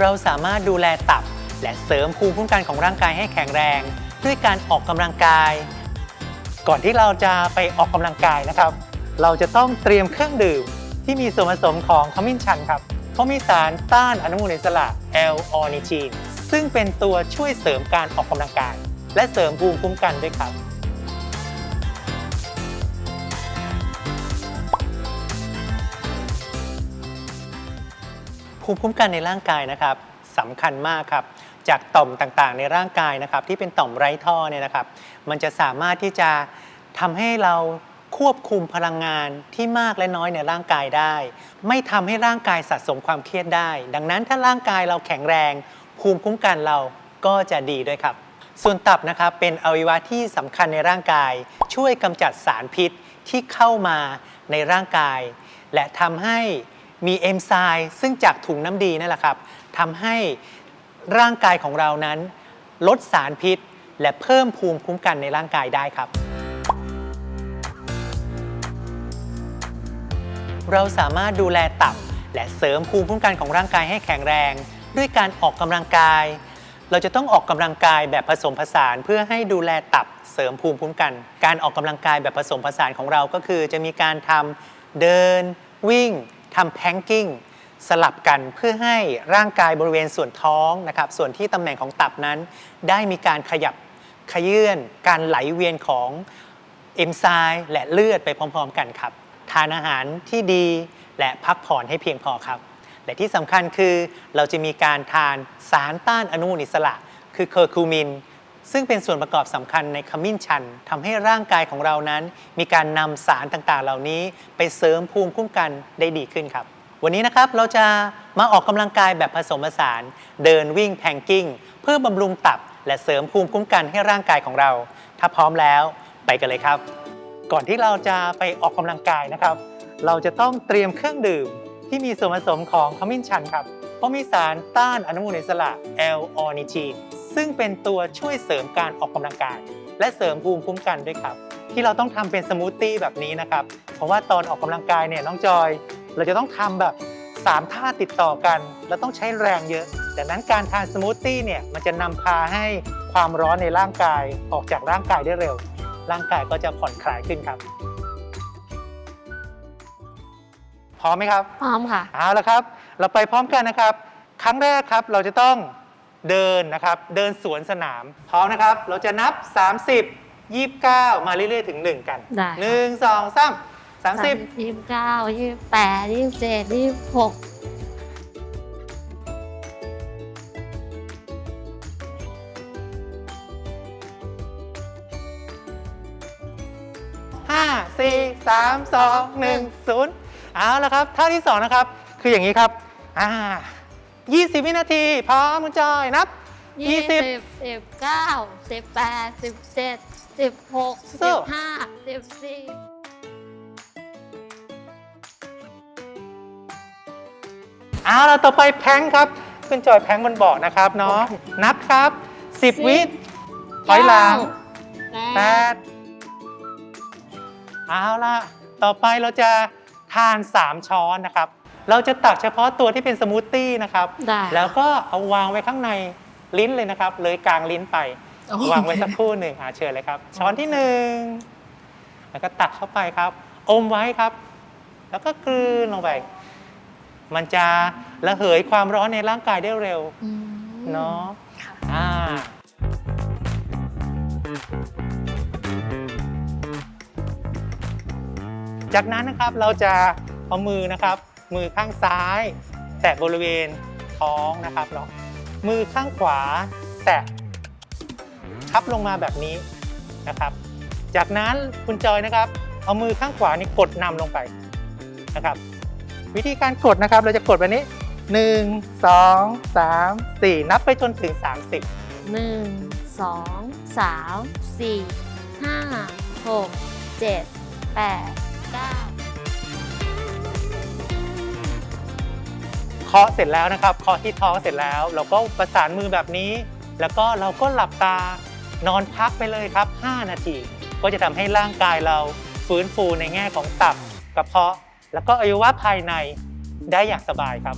เราสามารถดูแลตับ และเสริมภูมิคุ้มกันของร่างกายให้แข็งแรง ด้วยการออกกำลังกาย ก่อนที่เราจะไปออกกำลังกายนะครับ เราจะต้องเตรียมเครื่องดื่มที่มีส่วนผสมของขมิ้นชันครับเพราะมีสารต้านอนุมูลอิสระ L-ornithine ซึ่งเป็นตัวช่วยเสริมการออกกำลังกาย และเสริมภูมิคุ้มกันด้วยครับ ภูมิคุ้มกันในร่างกายนะครับสำคัญมากครับ จากต่อมต่างๆ ในร่างกายนะครับ ที่เป็นต่อมไร้ท่อเนี่ยนะครับ มันจะสามารถที่จะทำให้เราควบคุมพลังงานที่มากและน้อยในร่างกายได้ ไม่ทำให้ร่างกายสะสมความเครียดได้ ดังนั้นถ้าร่างกายเราแข็งแรง ภูมิคุ้มกันเราก็จะดีด้วยครับ ส่วนตับนะครับเป็นอวัยวะที่สำคัญในร่างกาย ช่วยกำจัดสารพิษที่เข้ามาในร่างกาย และทำให้ มีเอนไซม์ซึ่งจากถุงน้ำดีนั่นแหละครับทำให้ร่างกายของเรานั้น ลดสารพิษ และเพิ่มภูมิคุ้มกันในร่างกายได้ครับ เราสามารถดูแลตับ และเสริมภูมิคุ้มกันของร่างกายให้แข็งแรง ด้วยการออกกำลังกาย เราจะต้องออกกำลังกายแบบผสมผสาน เพื่อให้ดูแลตับเสริมภูมิคุ้มกัน การออกกำลังกายแบบผสมผสานของเราก็คือ จะมีการทำเดิน วิ่ง ทำแพงกิ้งสลับกันเพื่อให้ร่างกายบริเวณส่วนท้องนะครับส่วนที่ตำแหน่งของตับนั้น ได้มีการขยับขยื่นการไหลเวียนของเอนไซม์และเลือดไปพร้อม ๆ กันครับ ทานอาหารที่ดีและพักผ่อนให้เพียงพอครับ และที่สำคัญคือเราจะมีการทานสารต้านอนุมูลอิสระ คือเคอร์คูมิน ซึ่งเป็นส่วนประกอบสำคัญในขมิ้นชันทำให้ร่างกายของเรานั้น มีการนำสารต่างๆ เหล่านี้ ไปเสริมภูมิคุ้มกันได้ดีขึ้นครับ วันนี้นะครับเราจะมาออกกำลังกายแบบผสมผสาน เดินวิ่งแพงกิ้ง เพื่อบำรุงตับ และเสริมภูมิคุ้มกันให้ร่างกายของเรา ถ้าพร้อมแล้วไปกันเลยครับ ก่อนที่เราจะไปออกกำลังกายนะครับ เราจะต้องเตรียมเครื่องดื่มที่มีส่วนผสมของขมิ้นชันครับ เพราะมีสารต้านอนุมูลอิสระ L-ornithine ซึ่งเป็นตัวช่วยเสริมการออกกำลังกาย และเสริมภูมิคุ้มกันด้วยครับ ที่เราต้องทำเป็นสมูทตี้แบบนี้นะครับ เพราะว่าตอนออกกำลังกายเนี่ยน้องจอย เราจะต้องทำแบบ3ท่าติดต่อกันแล้วต้องใช้แรงเยอะดังนั้นการทานสมูทตี้เนี่ยมันจะนำพาให้ความร้อนในร่างกายออกจากร่างกายได้เร็ว ร่างกายก็จะผ่อนคลายขึ้นครับพร้อมไหมครับพร้อมค่ะเอาละครับ เราไปพร้อมกันนะครับ ครั้งแรกครับเราจะต้อง เดินนะครับ เดินสวนสนามพร้อมนะครับ เราจะนับ 30 29 มาเรื่อยๆถึง 1 กัน ได้ค่ะหนึ่งสองสามสามสิบยี่สิบเก้ายี่สิบแปดยี่สิบเจ็ดยี่สิบหกห้าสี่สามสองหนึ่งศูนย์เอาละครับท่าที่สองนะครับ คืออย่างนี้ครับอ่า 20 วินาที พร้อมคุณจอยนับ ยี่สิบ20 สิบเก้าสิบแปดสิบเจ็ดสิบหกสู้ สิบห้าสิบสี่เอาละต่อไปแพงครับคุณจอยแพงบนเบาะนะครับเนาะนับครับ 10 วิถอยหลังแปดเอาละต่อไปเราจะทาน 3 ช้อนนะครับ เราจะตักเฉพาะตัวที่เป็นสมูทตี้นะครับ ได้แล้วก็เอาวางไว้ข้างในลิ้นเลยนะครับ เลยกลางลิ้นไป โอ้โห วางไว้สักครู่หนึ่งอาเชิญเลยครับ ช้อนที่หนึ่งแล้วก็ตักเข้าไปครับ อมไว้ครับ แล้วก็กลืนลงไป มันจะระเหยความร้อนในร่างกายได้เร็ว อืม เนาะค่ะอ่า จากนั้นนะครับเราจะเอามือนะครับ มือข้างซ้าย แตะบริเวณท้องนะครับเนามือข้างขวา แตะทับลงมาแบบนี้นะครับ จากนั้นคุณจอยนะครับ เอามือข้างขวานี่กดนำลงไปนะครับ วิธีการกดนะครับเราจะกดแบบนี้ 1 2 3 4 นับไปจนถึง 30 หนึ่งสองสามสี่ห้าหกเจ็ดแปดเก้า เคาะเสร็จแล้วนะครับเคาะที่ท้องเสร็จแล้ว เราก็ประสานมือแบบนี้ แล้วก็เราก็หลับตานอนพักไปเลยครับ 5 นาที ก็จะทำให้ร่างกายเราฟื้นฟูในแง่ของตับกระเพาะ แล้วก็อวัยวะภายในได้อย่างสบายครับ